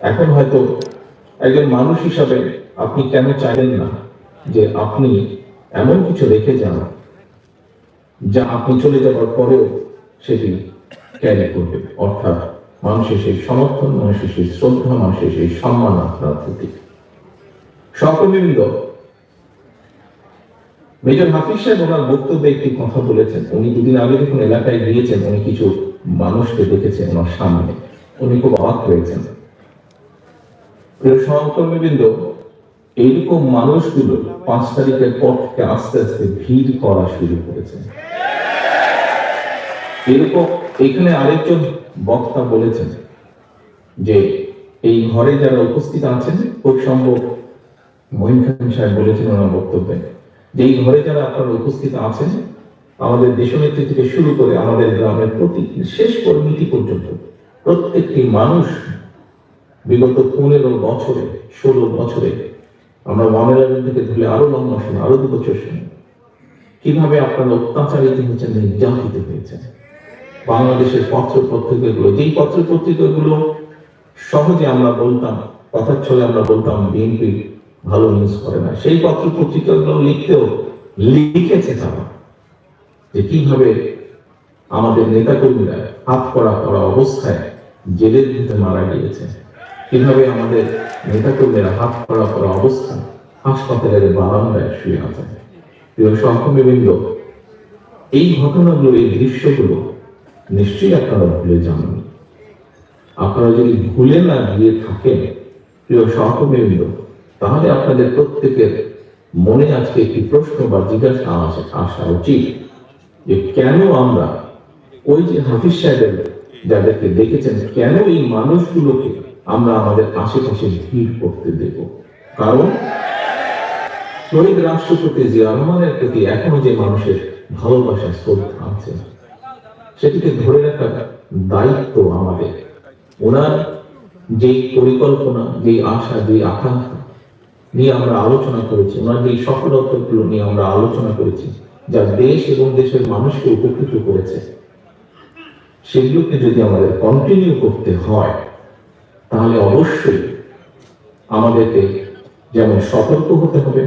এখন হয়তো একজন মানুষ হিসাবে আপনি কেন চাইলেন না যে আপনি এমন কিছু রেখে যান যা আপনি চলে যাওয়ার পরেও সেটি ক্যারি করবে? অর্থাৎ মানুষের সেই সমর্থন, মানুষের সেই শ্রদ্ধা, মানুষের সেই সম্মান আপনার প্রতি। সহকর্মীবৃন্দ মেজর হাফিজ সাহেব ওনার বক্তব্যে একটি কথা বলেছেন। উনি দুদিন আগে যখন এলাকায় গিয়েছেন, উনি কিছু মানুষকে দেখেছেন ওনার সামনে। উনি খুব অবাক হয়েছেন। সহকর্মীবৃন্দ এইরকম মানুষগুলো পাঁচ তারিখের পর থেকে আস্তে আস্তে ভিড় করা শুরু করেছে। এরকম এখানে আরেকজন বক্তা বলেছেন যে, এই ঘরে যারা উপস্থিত আছেন, খুব সম্ভব মহিম খান সাহেব বলেছেন ওনার বক্তব্যে যে এই ঘরে যারা আপনারা উপস্থিত আছেন, আমাদের দেশনেত্রী থেকে শুরু করে আমাদের গ্রামের প্রতি শেষ কর্মীটি পর্যন্ত প্রত্যেকটি মানুষ বিগত পনেরো বছরে, ষোলো বছরে আমরা মামেলা থেকে ধরে আরও লম্বা শুনি আরও দু বছর শুনি কীভাবে আপনারা অত্যাচারিত হয়েছেন, নির্যাতিত হয়েছেন? বাংলাদেশের পত্র পত্রিকাগুলো যেই পত্র পত্রিকাগুলো সহজে আমরা বলতাম, কথার ছলে আমরা বলতাম বিএনপি ভালো নিউজ করে না। সেই পত্র পত্রিকাগুলো লিখতেও লিখেছে তারা যে কীভাবে আমাদের নেতাকর্মীরা হাত করা করা অবস্থায় জেলের ভিতরে মারা গিয়েছে। কীভাবে আমাদের নেতাকর্মীরা হাত করা করা অবস্থায় হাসপাতালের বারান্দায় শুয়ে আছে। প্রিয় সহকর্মীবৃন্দ, এই ঘটনাগুলো, এই দৃশ্যগুলো নিশ্চয়ই আপনারা ভুলে যাননি। আপনারা যদি ভুলে না গিয়ে থাকেন, প্রিয় সহকর্মীবৃন্দ তাহলে আপনাদের প্রত্যেকের মনে আজকে একটি প্রশ্ন বা জিজ্ঞাসা আসা উচিত যে কেন আমরা ওই যে হাফিজ সাহেবের যাদেরকে দেখেছেন, কেন এই মানুষগুলোকে আমরা আমাদের আশেপাশে ভিড় করতে দেব? কারণ শহীদ রাষ্ট্রপতি জিয়া রহমানের প্রতি এখনও যে মানুষের ভালোবাসা, শ্রদ্ধা আছে, সেটিকে ধরে রাখার দায়িত্ব আমাদের। ওনার যেই পরিকল্পনা, যেই আশা যে আকাঙ্ক্ষা নিয়ে আমরা আলোচনা করেছি। ওনার যেই সফলতাগুলো নিয়ে আমরা আলোচনা করেছি, যা দেশ এবং দেশের মানুষকে উপকৃত করেছে। সেগুলোকে যদি আমাদের কন্টিনিউ করতে হয়, তাহলে অবশ্যই আমাদেরকে যেমন সতর্ক হতে হবে,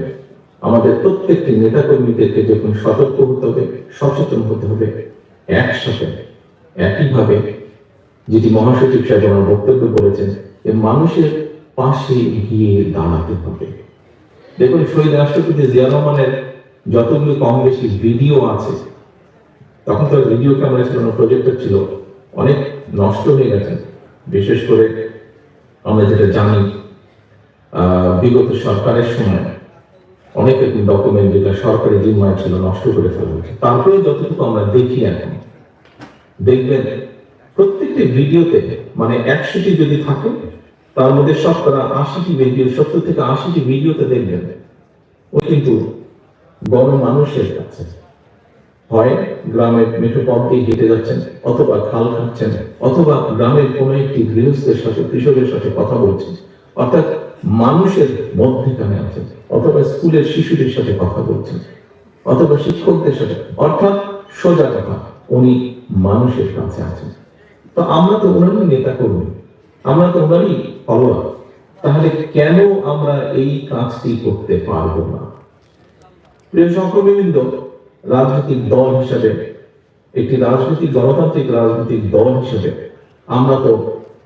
আমাদের প্রত্যেকটি নেতাকর্মীদেরকে যখন সতর্ক হতে হবে, সচেতন হতে হবে, একসাথে, একইভাবে, যেটি মহাসচিব সাহেব আমার বক্তব্য বলেছেন, যে মানুষের পাশে গিয়ে দাঁড়াতে হবে। দেখুন, শহীদ রাষ্ট্রপতি জিয়া রহমানের যতগুলো কম বেশি ভিডিও আছে, তখন তো ভিডিও ক্যামেরা ছিল প্রজেক্টর ছিল, অনেক নষ্ট হয়ে গেছে। বিশেষ করে আমরা যেটা জানি বিগত সরকারের সময় অনেক ডকুমেন্ট যেটা সরকারি জিম্মায় ছিল, নষ্ট করে ফেলা হয়েছে। তারপরে যতটুকু আমরা দেখি এখন, দেখবেন প্রত্যেকটি ভিডিওতে মানে একশোটি যদি থাকে তার মধ্যে শতকরা আশিটি ভিডিও সত্তর থেকে আশিটি ভিডিওতে দেখবেন। ও কিন্তু গণমানুষের কাছে হয় গ্রামের মেঠোপথ দিয়ে হেঁটে যাচ্ছেন, অথবা খাল খাচ্ছেন, অথবা গ্রামের কোনো একটি গৃহস্থের সাথে, কৃষকের সাথে কথা বলছেন। অর্থাৎ মানুষের মধ্যেখানে আছেন, অথবা স্কুলের শিশুদের সাথে কথা বলছেন, অথবা শিক্ষকদের সাথে, অর্থাৎ সোজা কথা, উনি মানুষের কাছে আছেন। তো আমরা তো ওনারই নেতা কর্মী আমরা তো ওনারই ফলোয়ার তাহলে কেন আমরা এই কাজটি করতে পারব না? প্রিয় সহকর্মীবৃন্দ রাজনৈতিক দল হিসেবে, একটি রাজনৈতিক গণতান্ত্রিক রাজনৈতিক দল হিসেবে আমরা তো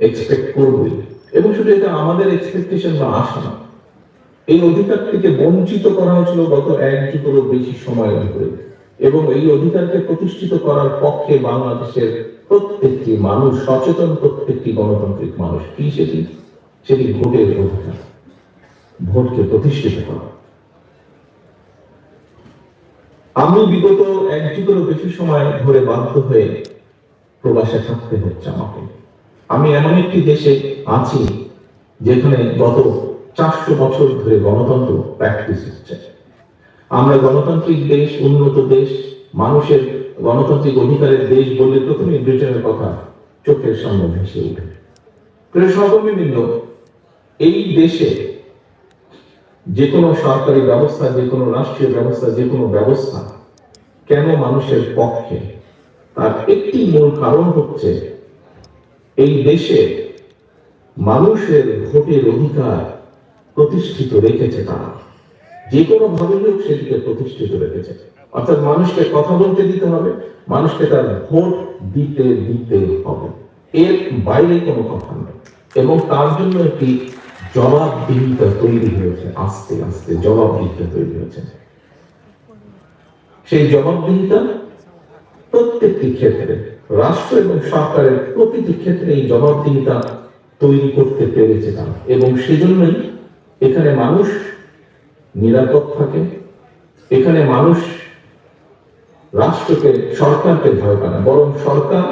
এক্সপেক্ট করবই। এবং শুধু এটা আমাদের এক্সপেকটেশন বা আশা না, এই অধিকার থেকে বঞ্চিত করা হয়েছিল গত এক যুগেরও বেশি সময় ধরে। এবং এই অধিকারকে প্রতিষ্ঠিত করার পক্ষে বাংলাদেশের প্রত্যেকটি মানুষ সচেতন প্রত্যেকটি গণতান্ত্রিক মানুষ কি সেটি? সেটি ভোটের অধিকার। ভোটকে প্রতিষ্ঠিত করা। আমি বিগত এক যুগেরও বেশি সময় ধরে বাধ্য হয়ে প্রবাসে থাকতে হচ্ছে আমাকে। আমি এমন একটি দেশে আছি যেখানে গত চারশো বছর ধরে গণতন্ত্র প্র্যাকটিস হচ্ছে। আমরা গণতান্ত্রিক দেশ, উন্নত দেশ মানুষের গণতান্ত্রিক অধিকারের দেশ বললে প্রথমে ব্রিটেনের কথা চোখের সামনে ভেসে প্রিয় সহকর্মীবৃন্দ এই দেশে যে কোনো সরকারি ব্যবস্থা, যে কোনো রাষ্ট্রীয় ব্যবস্থা, যে কোনো ব্যবস্থা কেন মানুষের পক্ষে? তার একটি মূল কারণ হচ্ছে এই দেশে মানুষের ভোটের অধিকার প্রতিষ্ঠিত রেখেছে তারা। যে কোনো ভাবে হোক সেটিকে প্রতিষ্ঠিত রেখেছে। অর্থাৎ মানুষকে কথা বলতে দিতে হবে, মানুষকে তার ভোট দিতে দিতে হবে। এর বাইরে কোনো কথা নেই। এবং তার জন্য একটি জবাবদিহিতা তৈরি হয়েছে, আস্তে আস্তে জবাবদিহিতা তৈরি হয়েছে। সেই জবাবদিহিতা প্রত্যেকটি ক্ষেত্রে, রাষ্ট্র এবং সরকারের প্রতিটি ক্ষেত্রে এই জবাবদিহিতা তৈরি করতে পেরেছে তারা। এবং সেজন্যই এখানে মানুষ নিরাপদ থাকে, এখানে মানুষ রাষ্ট্রকে, সরকারকে ভয় পায় না, বরং সরকার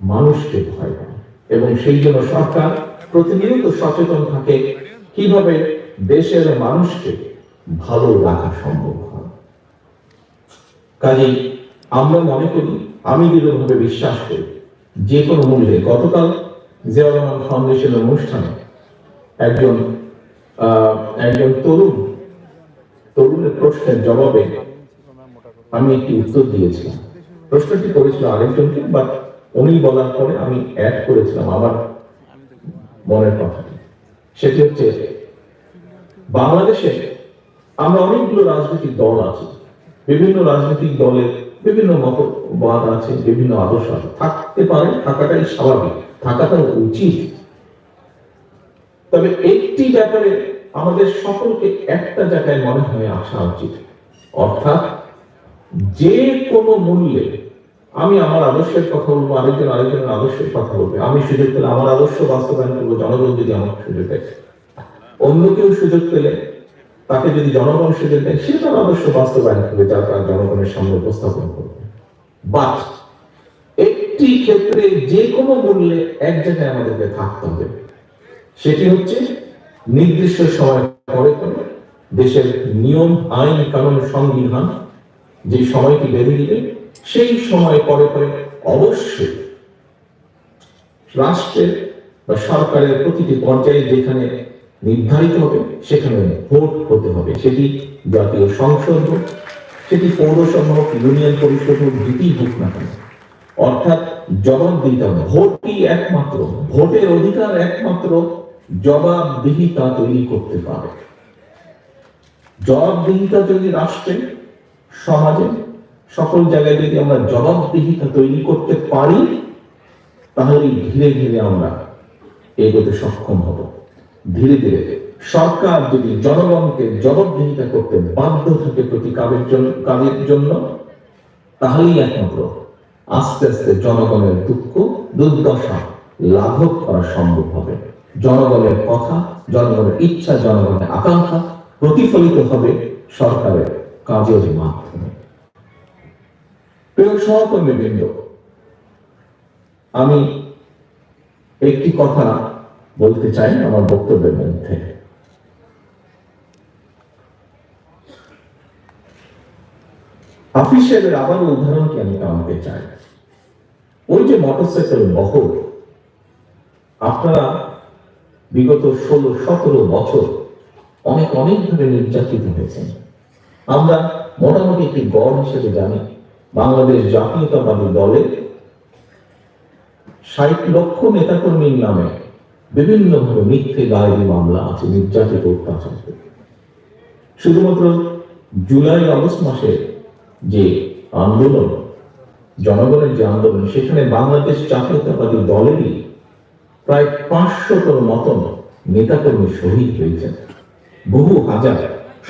মানুষকে ভয় পায়। এবং সেই জন্য সরকার প্রতিনিয়ত সচেতন থাকে কীভাবে দেশের মানুষকে ভালো রাখা সম্ভব হয়। কাজেই আমরা মনে করি, আমি দৃঢ়ভাবে বিশ্বাস করি, যে কোনো মূল্যে গতকাল জিয়া রহমান ফাউন্ডেশনের অনুষ্ঠানে একজন একজন তরুণ, তরুণের প্রশ্নের জবাবে আমি একটি উত্তর দিয়েছিলাম। প্রশ্নটি করেছিল আরেকজনকে বাট উনি বলার পরে আমি অ্যাড করেছিলাম আমার মনের কথাটি। সেটি হচ্ছে, বাংলাদেশে আমরা অনেকগুলো রাজনৈতিক দল আছে। বিভিন্ন রাজনৈতিক দলের বিভিন্ন মতবাদ আছে, বিভিন্ন আদর্শ আছে। থাকতে পারে, থাকাটাই স্বাভাবিক থাকাটা উচিত। তবে একটি ব্যাপারে আমাদের সকলকে একটা জায়গায় মনে হয়ে আসা উচিত। অর্থাৎ যে কোনো মূল্যে আমি আমার আদর্শের কথা বলব, আরেকজন আরেকজনের আদর্শের কথা বলবে। আমি সুযোগ পেলে আমার আদর্শ বাস্তবায়ন করব, জনগণ যদি আমাকে সুযোগ দেয়। অন্য কেউ সুযোগ পেলে তাকে যদি জনগণ সুযোগ দেয়, সে তার আদর্শ বাস্তবায়ন করবে, যা তার জনগণের সামনে উপস্থাপন করবে। বাট একটি ক্ষেত্রে যে কোনো মূল্যে এক জায়গায় আমাদেরকে থাকতে হবে। সেটি হচ্ছে নির্দিষ্ট সময় পরে পরে দেশের নিয়ম, আইন, কানুন, সংবিধান যে সময়টি বেঁধে দিবে সেই সময় পরে পরে অবশ্যই রাষ্ট্রের বা সরকারের প্রতিটি পর্যায়ে যেখানে নির্ধারিত হবে, সেখানে ভোট হতে হবে। সেটি জাতীয় সংসদ হোক, সেটি পৌরসভা হোক, ইউনিয়ন পরিষদ হোক, যেটি হোক না কেন। অর্থাৎ জবাব দিতে হবে। ভোটই একমাত্র, ভোটের অধিকার একমাত্র জবাবদিহিতা তৈরি করতে পারে। জবাবদিহিতা যদি রাষ্ট্রে সমাজে সকল জায়গায় যদি আমরা জবাবদিহিতা তৈরি করতে পারি তাহলে ধীরে ধীরে আমরা এগোতে সক্ষম হব। ধীরে ধীরে সরকার যদি জনগণকে জবাবদিহিতা করতে বাধ্য থাকে প্রতি কাজের জন্য কাজের জন্য, তাহলেই একমাত্র আস্তে আস্তে জনগণের দুঃখ, দুর্দশা লাঘব করা সম্ভব হবে। জনগণের কথা, জনগণের ইচ্ছা, জনগণের আকাঙ্ক্ষা প্রতিফলিত হবে সরকারের কাজের মাধ্যমে প্রিয় আমি একটি কথা বলতে চাই আমার বক্তব্যের মধ্যে। হাফিজ সাহেবের আবারও উদাহরণকে আমি টানতে চাই? ওই যে মোটরসাইকেল বহর, আপনারা বিগত ষোলো, সতেরো বছর অনেক অনেকভাবে নির্যাতিত হয়েছেন। আমরা মোটামুটি একটি গড় হিসেবে জানি, বাংলাদেশ জাতীয়তাবাদী দলের ষাট লক্ষ নেতাকর্মীর নামে বিভিন্নভাবে মিথ্যে দায়েরি মামলা আছে, নির্যাতিত অত্যাচার। শুধুমাত্র জুলাই আগস্ট মাসে যে আন্দোলন, জনগণের যে আন্দোলন, সেখানে বাংলাদেশ জাতীয়তাবাদী দলেরই প্রায় পাঁচশোটার মতন নেতাকর্মী শহীদ হয়েছেন। বহু হাজার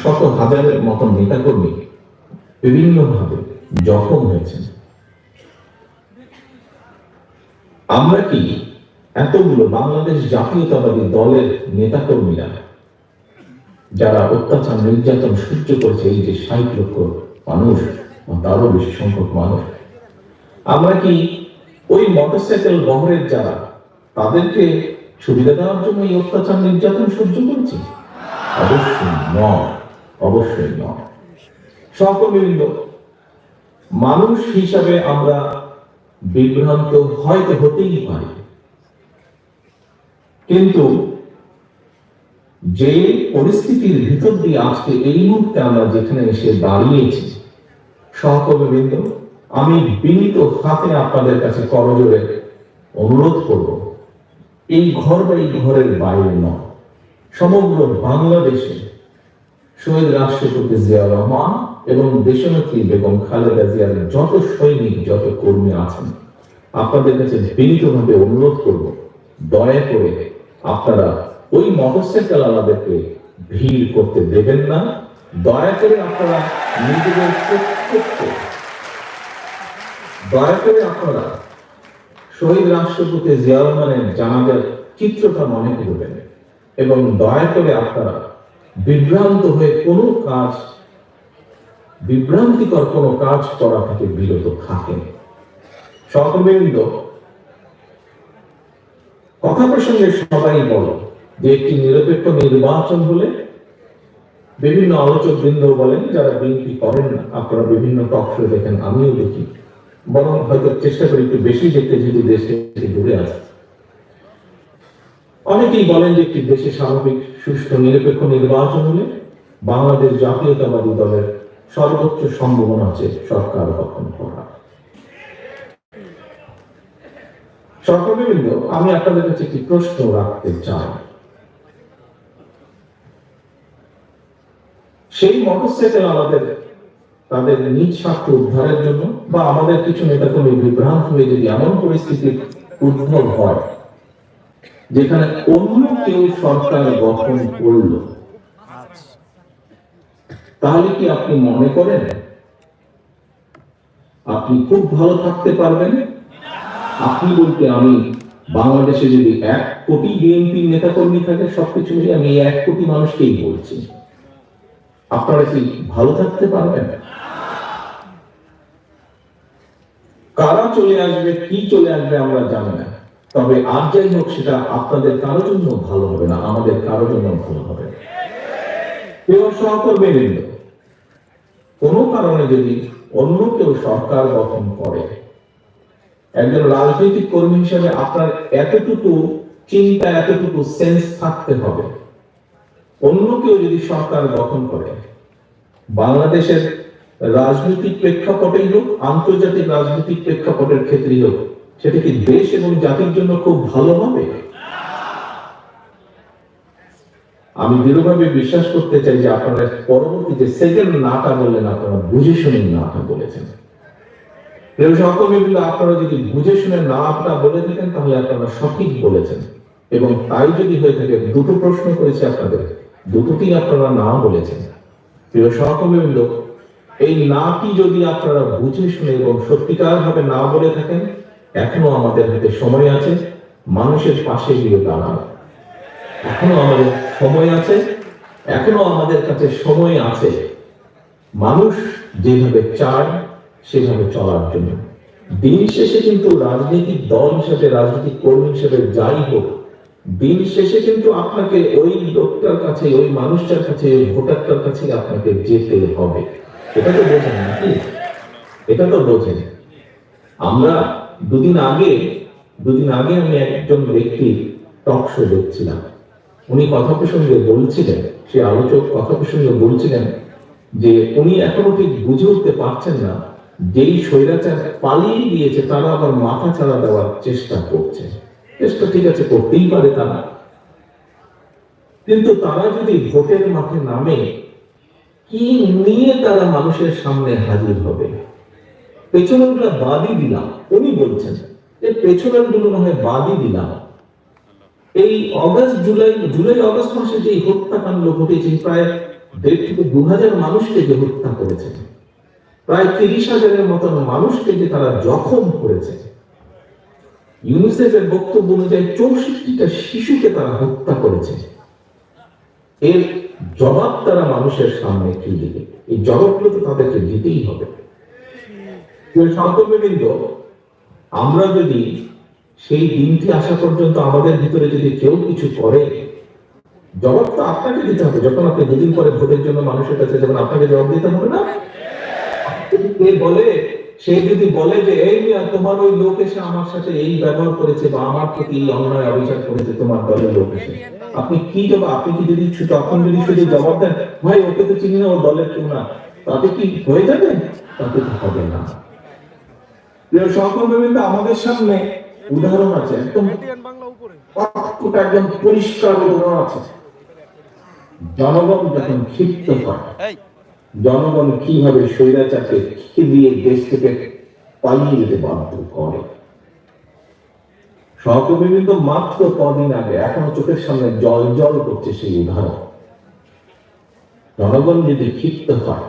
শত হাজারের মতন নেতাকর্মী বিভিন্নভাবে জখম হয়েছেন। আমরা কি এতগুলো বাংলাদেশ জাতীয়তাবাদী দলের নেতাকর্মীরা, যারা অত্যাচার, নির্যাতন সহ্য করছে এই যে ষাট লক্ষ মানুষ তারও বেশি সংখ্যক মানুষ, আমরা কি ওই মোটরসাইকেল বহরের যারা, তাদেরকে সুবিধা দেওয়ার জন্য এই অত্যাচার, নির্যাতন সহ্য করছি? অবশ্যই নয়। অবশ্যই নয় সহকর্মীবৃন্দ, মানুষ হিসাবে আমরা বিভ্রান্ত হয়তো হতেই পারি। কিন্তু যে পরিস্থিতির ভিতর দিয়ে আজকে এই মুহূর্তে আমরা যেখানে এসে দাঁড়িয়েছি, সহকর্মীবৃন্দ, আমি বিনীত হাতে আপনাদের কাছে করজোরে অনুরোধ করব, এই ঘর বা এই ঘরের বাইরে নয়, সমগ্র বাংলাদেশে শহীদ রাষ্ট্রপতি জিয়া রহমান এবং দেশনেত্রী বেগম খালেদা জিয়ার যত সৈনিক, যত কর্মী আছেন, আপনাদের কাছে বিনীতভাবে অনুরোধ করব, দয়া করে আপনারা ওই মোটরসাইকেল আলাদেরকে ভিড় করতে দেবেন না। দয়া করে আপনারা নিজেদের প্রত্যেককে, দয়া করে আপনারা শহীদ রাষ্ট্রপতি জিয়া রহমানের জানাজার চিত্রটা মনে করবেন এবং দয়া করে আপনারা বিভ্রান্ত হয়ে কোনো কাজ, বিভ্রান্তিকর কোনো কাজ করা থেকে বিরত থাকেন। সহকর্মীবৃন্দ কথা প্রসঙ্গে সবাই বলো যে একটি নিরপেক্ষ নির্বাচন হলে বিভিন্ন আলোচক বৃন্দ বলেন, যারা বিএনপি করেন, আপনারা বিভিন্ন টক শো দেখেন, আমিও দেখি। বরং হয়তো চেষ্টা করি একটু বেশি দেখতে যদি দেশ থেকে দূরে আছে। অনেকেই বলেন যে একটি দেশে স্বাভাবিক সুষ্ঠু, নিরপেক্ষ নির্বাচন হলে বাংলাদেশ জাতীয়তাবাদী দলের সর্বোচ্চ সম্ভাবনা আছে সরকার গঠন করা সরকারবৃন্দ, আমি আপনাদের কাছে একটি প্রশ্ন রাখতে চাই। সেই মোটরসাইকেল আমাদের, তাদের নিজ স্বার্থ উদ্ধারের জন্য বা আমাদের কিছু নেতাকর্মী বিভ্রান্ত হয়ে যদি এমন পরিস্থিতির উদ্ভব হয় যেখানে অন্য কেউ সরকার গঠন করল। তাহলে কি আপনি মনে করেন আপনি খুব ভালো থাকতে পারবেন? আপনি বলতে আমি বাংলাদেশে যদি এক কোটি বিএনপি নেতাকর্মী থাকে, সবকিছু মিলিয়ে আমি এক কোটি মানুষকেই বলছি। আপনারা কি ভালো থাকতে পারবেন? কারা চলে আসবে, কি চলে আসবে আমরা জানি না। তবে আর যাই হোক, সেটা আপনাদের কারোর জন্য ভালো হবে না, আমাদের কারোর জন্য ভালো হবে না। প্রিয় সহকর্মী বৃন্দ কোনো কারণে যদি অন্য কেউ সরকার গঠন করে, একজন রাজনৈতিক কর্মী হিসেবে আপনার এতটুকু চিন্তা, এতটুকু সেন্স থাকতে হবে অন্য কেউ যদি সরকার গঠন করে, বাংলাদেশের রাজনৈতিক প্রেক্ষাপটেই হোক, আন্তর্জাতিক রাজনৈতিক প্রেক্ষাপটের ক্ষেত্রেই হোক সেটা কি দেশ এবং জাতির জন্য খুব ভালো হবে? আমি দৃঢ়ভাবে বিশ্বাস করতে চাই যে আপনারা পরবর্তীতে সেকেন্ড নাটা বললেন, আপনারা বুঝে শুনে নাটা বলেছেন। আপনারা যদি বুঝে শুনে না আপনারা বলে থাকেন, তাহলে আপনারা সঠিক বলেছেন। এবং তাই যদি হয়ে থাকে, দুটো প্রশ্ন করেছে আপনাদের। দুটোতেই আপনারা না বলেছেন। প্রিয় সহকর্মীবৃন্দ, এই নাটি যদি আপনারা বুঝে শুনে এবং সত্যিকার ভাবে না বলে থাকেন এখনও আমাদের হাতে সময় আছে, মানুষের পাশে গিয়ে দাঁড়ানো। এখনও আমাদের সময় আছে, এখনও আমাদের কাছে সময় আছে। মানুষ যেভাবে চায়, সেভাবে চলার জন্য। দিন শেষে কিন্তু রাজনৈতিক দল হিসেবে, রাজনৈতিক কর্মী হিসেবে যাই হোক, দিন শেষে কিন্তু আপনাকে ওই লোকটার কাছে, ওই মানুষটার কাছে, ওই ভোটারটার কাছে আপনাকে যেতে হবে। এটা তো বোঝেন নাকি? এটা তো বোঝেন। আমরা দুদিন আগে দুদিন আগে আমি একজন ব্যক্তি টক শো দেখছিলাম। উনি কথা প্রসঙ্গে বলছিলেন সে আলোচক কথা প্রসঙ্গে বলছিলেন যে উনি এখনও ঠিক বুঝে উঠতে পারছেন না, যেই স্বৈরাচার পালিয়ে গিয়েছে তারা আবার মাথা ছাড়া দেওয়ার চেষ্টা করছে। চেষ্টা ঠিক আছে, করতেই পারে তারা। কিন্তু তারা যদি ভোটের মাঠে নামে, কি নিয়ে তারা মানুষের সামনে হাজির হবে? পেছনেরগুলো বাদই দিলাম। উনি বলছেন যে পেছনেরগুলো না হয় বাদই দিলাম। এই অগস্ট, জুলাই জুলাই, অগস্ট মাসে যে হত্যাকাণ্ড ঘটেছে প্রায় দেড় থেকে দু হাজার মানুষকে যে হত্যা করেছে, প্রায় তিরিশ হাজারের মতন মানুষকে যে তারা জখম করেছে, ইউনিসেফের বক্তব্য অনুযায়ী চৌষট্টিটা শিশুকে তারা হত্যা করেছে। এর জবাব তারা মানুষের সামনে কি দিবে। এই জবাবগুলো তো তাদেরকে দিতেই হবে। সহকর্মীবৃন্দ আমরা যদি সেই দিনটি আসা পর্যন্ত আমাদের ভিতরে যদি কেউ কিছু করে, জবাব তো আপনাকে দিতে হবে। যখন আপনি দুদিন পরে ভোটের জন্য মানুষের কাছে যখন আপনাকে জবাব দিতে হবে না? বলে, সে যদি বলে যে, এই মিয়া, তোমার ওই লোক এসে আমার সাথে এই ব্যবহার করেছে বা আমার প্রতি অন্যায় অবিচার করেছে, তোমার দলের লোক এসে? আপনি কি জবাব, আপনি কি যদি তখন যদি শুধু জবাব দেন, ভাই, ওকে তো চিনি না ও দলের কেউ না। তাতে কি হয়ে যাবে? তাতে তো হবে না। প্রিয় সহকর্মীবৃন্দ আমাদের সামনে উদাহরণ আছে, একদম একদম পরিষ্কার উদাহরণ আছে। জনগণ যখন ক্ষিপ্ত হয়, জনগণ কীভাবে স্বৈরাচারকে খিদিয়ে দেশ থেকে পালিয়ে যেতে বাধ্য করে? সহকর্মীবৃন্দ মাত্র কদিন আগে এখনও চোখের সামনে জল জল করছে সেই উদাহরণ। জনগণ যদি ক্ষিপ্ত হয়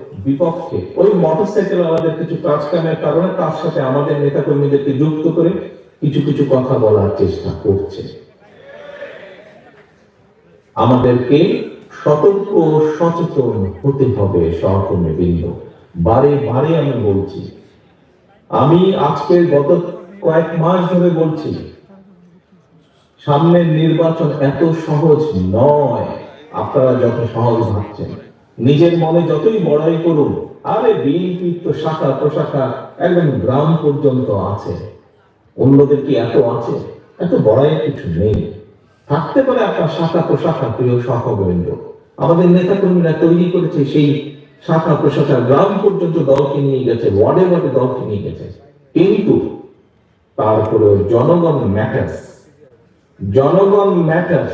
বিপক্ষে। ওই মোটরসাইকেল আমাদের কিছু কাজ কামের কারণে তার সাথে আমাদের নেতা কর্মীদেরকে যুক্ত করে কিছু কিছু কথা বলার চেষ্টা করছে। আমাদেরকে সতর্ক সচেতন হতে হবে, সহকর্মী বৃন্দ। বারে বারে আমি বলছি, আমি আজকে গত কয়েক মাস ধরে বলছি, সামনের নির্বাচন এত সহজ নয়। আপনারা যত সহজ ভাবছেন। নিজের মনে যতই বড়াই করুন, আরে বিএনপি তো শাখা প্রশাখা একদম গ্রাম পর্যন্ত আছে। অন্যদের কি এত আছে? এত বড়াই কিছু নেই। থাকতে পারে আপনার শাখা প্রশাখা, প্রিয় সহগোবিন্দ আমাদের নেতা কর্মীরা তৈরি করেছে সেই শাখা প্রশাখা গ্রাম পর্যন্ত দলকে নিয়ে গেছে, ওয়ার্ডে ওয়ার্ডে দলকে নিয়ে গেছে। কিন্তু তারপরে জনগণ ম্যাটার্স জনগণ ম্যাটার্স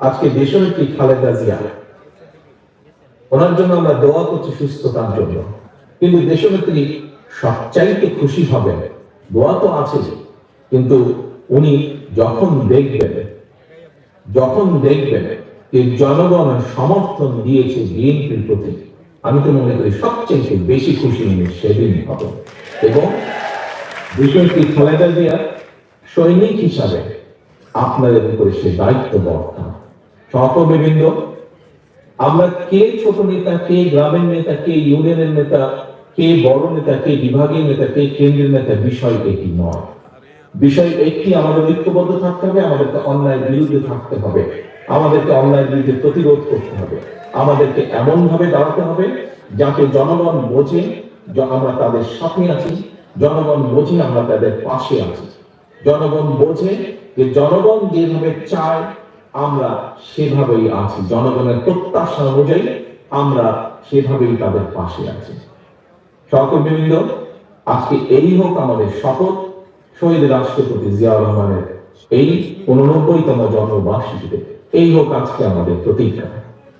আজকে দেশনেত্রী খালেদা জিয়া। ওনার জন্য আমরা দোয়া করছি সুস্থতার জন্য। কিন্তু দেশনেত্রী সবচাইতে খুশি হবেন, দোয়া তো আছে কিন্তু উনি যখন দেখবেন যখন দেখবেন যে জনগণ সমর্থন দিয়েছে বিএনপির প্রতি, আমি তো মনে করি সবচেয়ে বেশি খুশি উনি সেদিন হবে এবং বিষয়টি খালেদা জিয়া সৈনিক হিসাবে আপনাদের উপরে সে দায়িত্ব বর্তান সহকর্মীবৃন্দ, আমরা কে ছোট নেতা, কে গ্রামের নেতা, কে ইউনিয়নের নেতা, কে বড় নেতা, কে বিভাগীয় নেতা, কে কেন্দ্রের নেতা বিষয় এটি নয়। বিষয় একটি, আমাদের ঐক্যবদ্ধ থাকতে হবে, আমাদেরকে অন্যায়ের বিরুদ্ধে থাকতে হবে। আমাদেরকে অন্যায়ের বিরুদ্ধে প্রতিরোধ করতে হবে। আমাদেরকে এমন ভাবে দাঁড়াতে হবে, যাতে জনগণ বোঝে আমরা তাদের সাথে আছি, জনগণ বোঝে আমরা তাদের পাশে আছি। জনগণ বোঝে যে জনগণ যেভাবে চায় আমরা সেভাবেই আছি। জনগণের প্রত্যাশা অনুযায়ী আমরা সেভাবেই তাদের পাশে আছি। সহকর্মীবৃন্দ, আজকে এই হোক আমাদের শপথ। শহীদ রাষ্ট্রপতি জিয়াউর রহমানের এই উননব্বইতম জন্মবার্ষিকীতে এই হোক আজকে আমাদের প্রতীক্ষা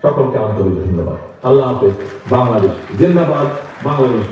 সকলকে আন্তরিক ধন্যবাদ। আল্লাহ হাফেজ। বাংলাদেশ জিন্দাবাদ। বাংলাদেশ